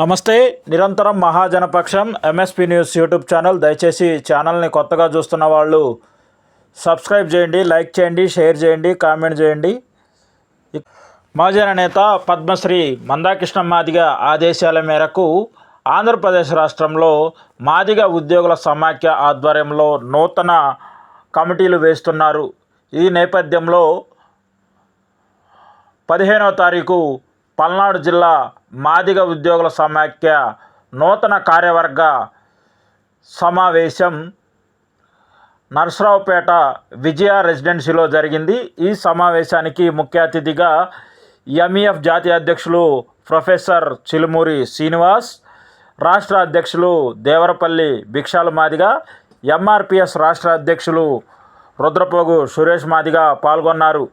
నమస్తే నిరంతరం మహాజనపక్షం ఎంఎస్పి న్యూస్ యూట్యూబ్ ఛానల్ దయచేసి ఛానల్ని కొత్తగా చూస్తున్న వాళ్ళు సబ్స్క్రైబ్ చేయండి లైక్ చేయండి షేర్ చేయండి కామెంట్ చేయండి. మహాజన నేత పద్మశ్రీ మందాకృష్ణ మాదిగ ఆదేశాల మేరకు ఆంధ్రప్రదేశ్ రాష్ట్రంలో మాదిగ ఉద్యోగుల సమాఖ్య ఆధ్వర్యంలో నూతన కమిటీలు వేస్తున్నారు. ఈ నేపథ్యంలో పదిహేనవ తారీఖు పల్నాడు జిల్లా మాదిగ ఉద్యోగుల సమాఖ్య నూతన కార్యవర్గ సమావేశం నరసరావుపేట విజయ రెసిడెన్సీలో జరిగింది. ఈ సమావేశానికి ముఖ్య అతిథిగా ఎంఈఎఫ్ జాతీయ అధ్యక్షులు ప్రొఫెసర్ చిలుమూరి శ్రీనివాస్ రాష్ట్ర అధ్యక్షులు దేవరపల్లి భిక్షాల మాదిగ ఎంఆర్పిఎస్ రాష్ట్ర అధ్యక్షులు రుద్రపోగు సురేష్ మాదిగ పాల్గొన్నారు.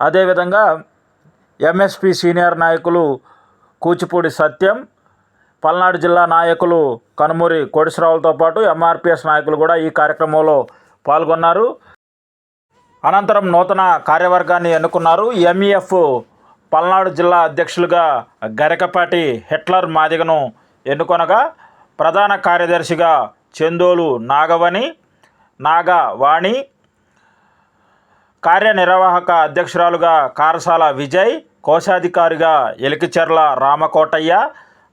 అదేవిధంగా ఎంఎస్పి సీనియర్ నాయకులు కూచిపూడి సత్యం పల్నాడు జిల్లా నాయకులు కనుమూరి కోడిశ్రావులతో పాటు ఎంఆర్పిఎస్ నాయకులు కూడా ఈ కార్యక్రమంలో పాల్గొన్నారు. అనంతరం నూతన కార్యవర్గాన్ని ఎన్నుకున్నారు. ఎంఈఎఫ్ పల్నాడు జిల్లా అధ్యక్షులుగా గరికపాటి హిట్లర్ మాదిగను ఎన్నుకొనగా ప్రధాన కార్యదర్శిగా చందోలు నాగవని నాగవాణి కార్యనిర్వాహక అధ్యక్షురాలుగా కారసాల విజయ్ కోశాధికారిగా ఎలికిచెర్ల రామకోటయ్య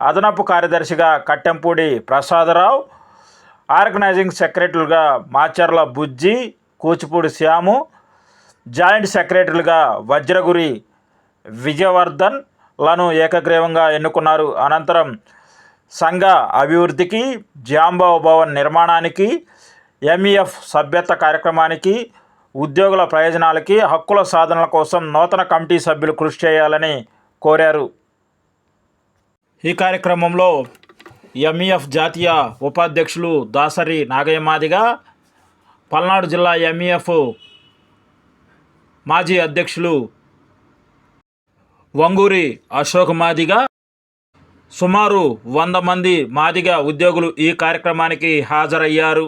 అదనపు కార్యదర్శిగా కట్టెంపూడి ప్రసాదరావు ఆర్గనైజింగ్ సెక్రటరీలుగా మాచర్ల బుజ్జి కూచిపూడి శ్యాము జాయింట్ సెక్రటరీలుగా వజ్రగురి విజయవర్ధన్లను ఏకగ్రీవంగా ఎన్నుకున్నారు. అనంతరం సంఘ అభివృద్ధికి జాంబావ్ భవన్ నిర్మాణానికి ఎంఈఎఫ్ సభ్యత కార్యక్రమానికి ఉద్యోగుల ప్రయోజనాలకి హక్కుల సాధనల కోసం నూతన కమిటీ సభ్యులు కృషి చేయాలని కోరారు. ఈ కార్యక్రమంలో ఎంఈఎఫ్ జాతీయ ఉపాధ్యక్షులు దాసరి నాగయ్య మాదిగా పల్నాడు జిల్లా ఎంఈఎఫ్ మాజీ అధ్యక్షులు వంగూరి అశోక్ మాదిగా సుమారు వంద మంది మాదిగా ఉద్యోగులు ఈ కార్యక్రమానికి హాజరయ్యారు.